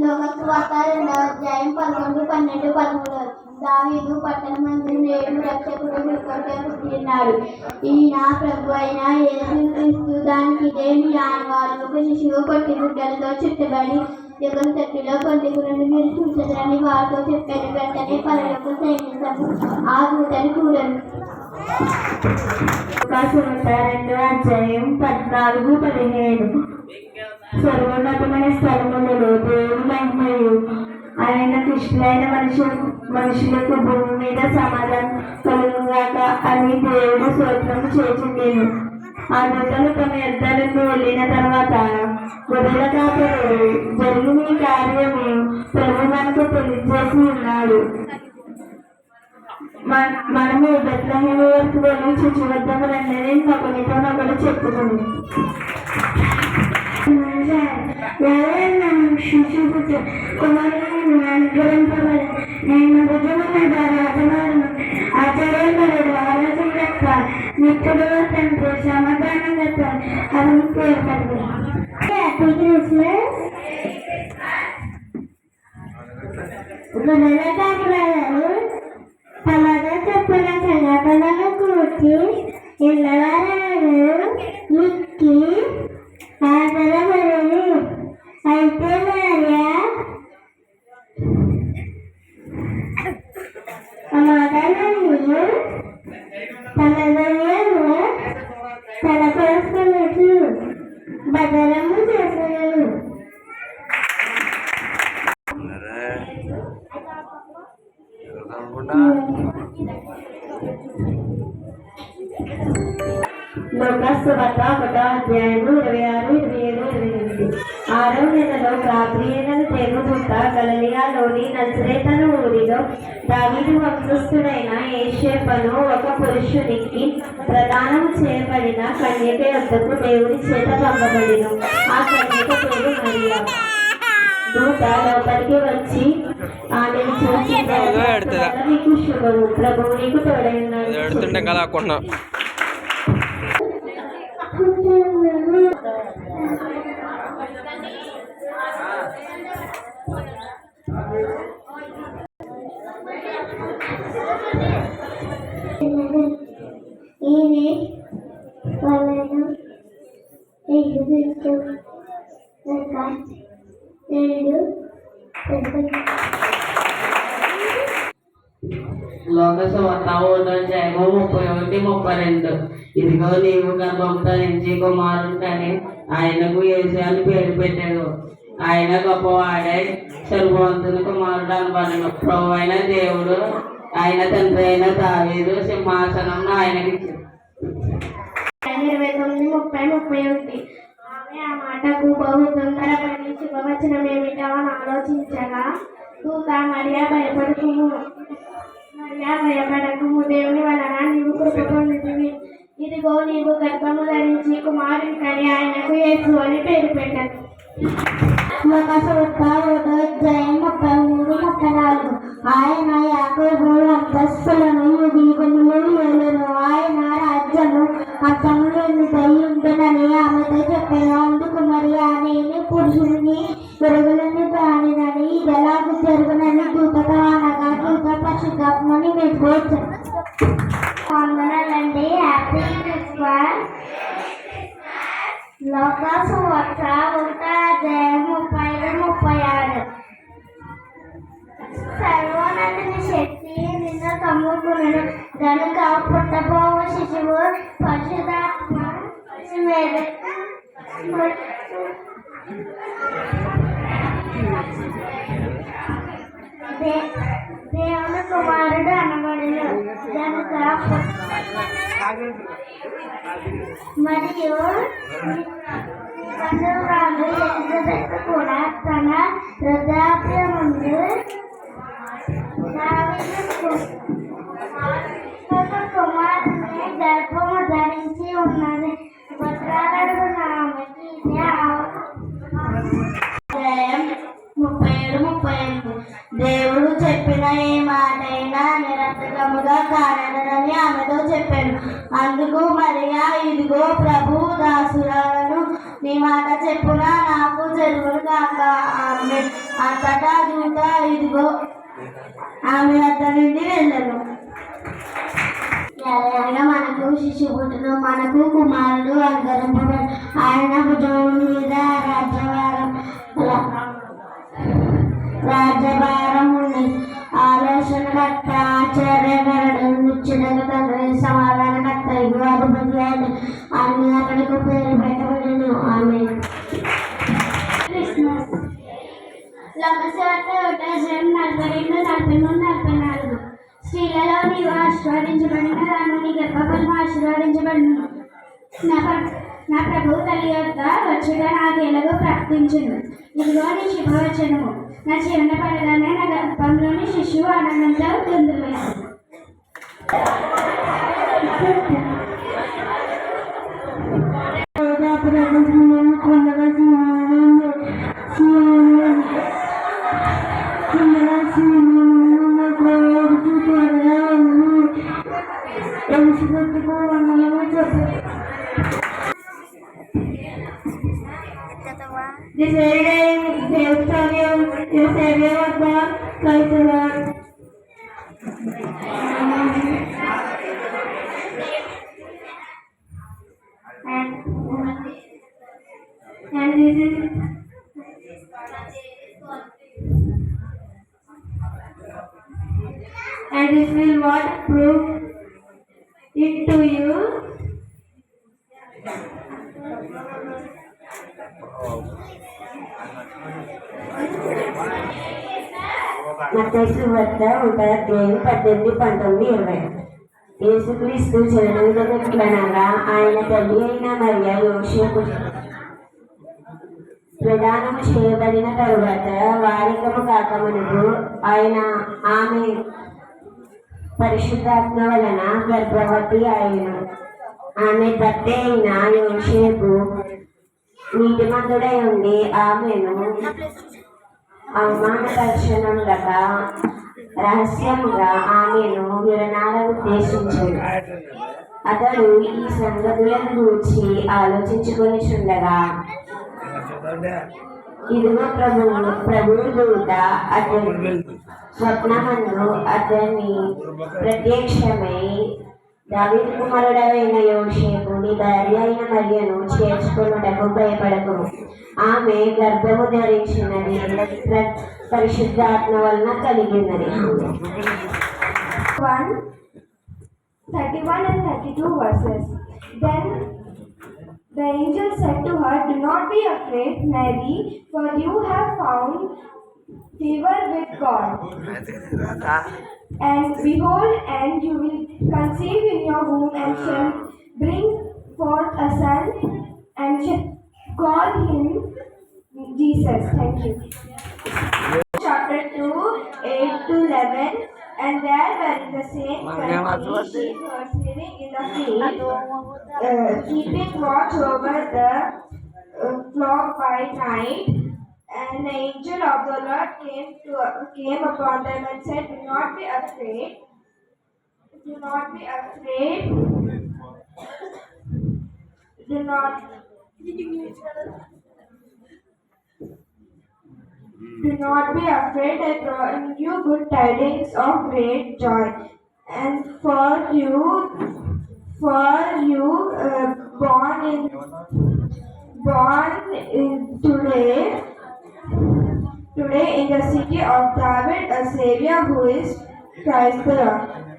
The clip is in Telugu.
లోకస్ వార్త రెండవ అధ్యాయం పదకొండు పన్నెండు పదమూడు దావీదు పట్టణ మంది నేడు రక్షకుడు మీ పుట్టినాడు ఈయన ప్రభు అయిన యేసు దానికి దేవి మీ ఆనవాళ్ళు శిశువు కొట్టి గుడ్డలతో చుట్టబడి యుగం తట్టిలో కొండకులను మీరు చూసదని వారితో చెప్పారు వెంటనే పరలోక సైనికము ఆ దూతని కూడను. రెండో అధ్యాయం పద్నాలుగు పదిహేను సర్వోన్నతమైన స్థలములలో దేవుని ఆయన కృష్ణులైన మనుషు మనుషులకు భూమి మీద సమాధానం కలుగుగాక అని దేవుడు స్తోత్రం చేసిందేను ఆ దూతలు తమ యుద్ధాలకు వెళ్ళిన తర్వాత గొర్రెల కాపరు జరిగిన కార్యము ప్రభు మనకు తెలియజేసి ఉన్నాడు. మనము బెత్లహేమ వరకు వెళ్ళి చుచువద్దము రండి ఒకరితో ఒకరు చెప్పుకుంది శిశుపుత్ర కుమారులను అనుగ్రహింపబడి నేను భుజమున రాజమాలను ఆచార్యపరుడు ఆలోచన యొక్క నిత్యుడు తండ్రి సమాధానం యొక్క అవి పేర్పడు హ్యాపీ క్రిస్మస్ గొర్రెల కాపలాలు తమగా చెప్పిన సంఘటనలను కూర్చి ఇళ్ళవారను మిక్కి బదలము చేసను వద్ద ఒకటో అధ్యాయము ఇరవై ఆరు ఇరవై ఏడు ఇరవై ఎనిమిది ఆరో నెలలో గాబ్రియలను తేగుపుట్ట గలలియాలోని నజరేతను ఊరిలో దావీదు వంశస్థుడైన ఏషేపను ఒక పురుషునికి ప్రదానం చేయబడిన కన్యక యొద్దకు దేవుని చేత పంపబడిను. ఆ కన్యక పేరు మరియా. దూత లోపలికి వచ్చి ఆమెను చూసి నీకు శుభము. ప్రభువు నీకు తోడైనాడు ఎడుతుంటే కలాకుండా ఈయన వలన ఎగురుతూ ఒక ముప్పై ఒకటి ముప్పై రెండు. ఇదిగో నీవు గర్భం ధరించి కుమారుడిని ఆయనకు యేసు పేరు పెట్టాడు ఆయన గొప్పవాడే సర్వవంతుని కుమారుడు అనబడను. ప్రభు అయిన దేవుడు ఆయన తండ్రి అయిన దావీదు సింహాసనం ఆయనకి ఇరవై తొమ్మిది ముప్పై ముప్పై ఒకటి. ఆమె ఆ మాటకు బహు తొందరపడి శుభవచనం ఏమిటో అని ఆలోచించగా దూత మరియా భయపడకుము. మరియా భయపడకుము. దేవుని వలన నీవు కృప పొందుతుంది ఇదిగో నీవు గర్భము ధరించి కుమారుని కని ఆయనకు యేసు అని పేరు పెట్టను. జయం ముప్పై మూడు ముప్పై నాలుగు. ఆయన యాకోబు అంతస్తులను దీపములు ఏలును ఆయన రాజ్యము అర్థములు ఎన్నికై ఉంటుందని ఆమెతో చెప్పాను గనుక పుట్టబోవ శిశువు పరిశుధాత్మ మీద దే- దేవుని కుమారుడు అనబడిను గనుక మరియు బంధువురాలు ఎలిజబెత్ కూడా తన వృద్ధాప్యముందు దావీదు దేవుడు చెప్పిన ఏ మాటైనా నిర సార్థకముగా ఆమెతో చెప్పాను అందుకు మరియా ఇదిగో ప్రభు దాసురాలను నీ మాట చెప్పున నాకు జరుగును కాక. ఆమె అంతటా దూత ఇదిగో ఆమె అత్త నుండి వెళ్ళను. ఎలాగైనా మనకు శిశుపుట్టును మనకు కుమారుడు అనుకరింపబడు ఆయన భుజం మీద రాజ్యవారం రాజ్యభారం ఉంది ఆలోచన కర్త ఆచార్యకరుడు నిచ్చుడకు తండ్రి సమాధాన కర్త ఇగు అయిన అన్ని అతనికి పేరు పెట్టబడిను. ఆమె క్రిస్మస్ లమసవార్త ఒకటేశ్వరం నలభై రెండు నలభై మూడు నలభై నాలుగు స్త్రీలలో నీవు ఆశీర్వదించబడిన దాన్ని నీ గర్భఫలం ఆశీర్వదించబడిన నా నా ప్రభు తల్లి యొక్క వచ్చుట నాకు ఎలాగో ప్రకటించింది ఇదిగో నీ శుభవచనము. నా చిన్న పడగానే నా గర్భంలోని శిశువు ఆనందంతో గంతులు This is Christ the Lord. And, and this is and this will what prove it to you మత్తయి వద్ద ఉంటారు పద్దెనిమిది పంతొమ్మిది ఇరవై యేసుక్రీస్తు జననగా ఆయన తల్లి అయిన మరియ యోషకు ప్రదానము చేయబడిన తరువాత వారికము కాకమునుకు ఆయన ఆమె పరిశుద్ధాత్మ వలన గర్భవతి ఆయన ఆమె భర్త అయిన యోషేపు నీతిమంతుడై ఉండి ఆమెను అవమానపరచనుండగా రహస్యముగా ఆమెను విరణాలను ఉద్దేశించాడు. అతడు ఈ సంగతులను గూర్చి ఆలోచించుకొని చుండగా ఇదిగో ప్రభు ప్రభువు దూత అతని స్వప్నమందు అతన్ని ప్రత్యక్షమై దావీదు కుమారుడైన యోషేపు నీ భార్య అయిన మరియను చేర్చుకున్నటకు భయపడకు ఆమె గర్భము ధరించినది ప్ర- పరిశుద్ధాత్మ వలన కలిగినది 1, 31 and 32 verses. Then the angel said to her, Do not be afraid, Mary, for you have favor with God. And behold, and you will conceive in your womb and shall bring forth a son, and shall call him Jesus. Thank you. Chapter 2, 8 to 11. And there were in the same country living in the field, uh, keeping watch over the uh, flock by night. And the angel of the Lord came to came upon them and said, Do not be afraid. Do not be afraid. Do not Do not be afraid, I bring you good tidings of great joy. And for you, for you, uh, born in, born in today, today in the city of David, a Savior who is Christ the Lord.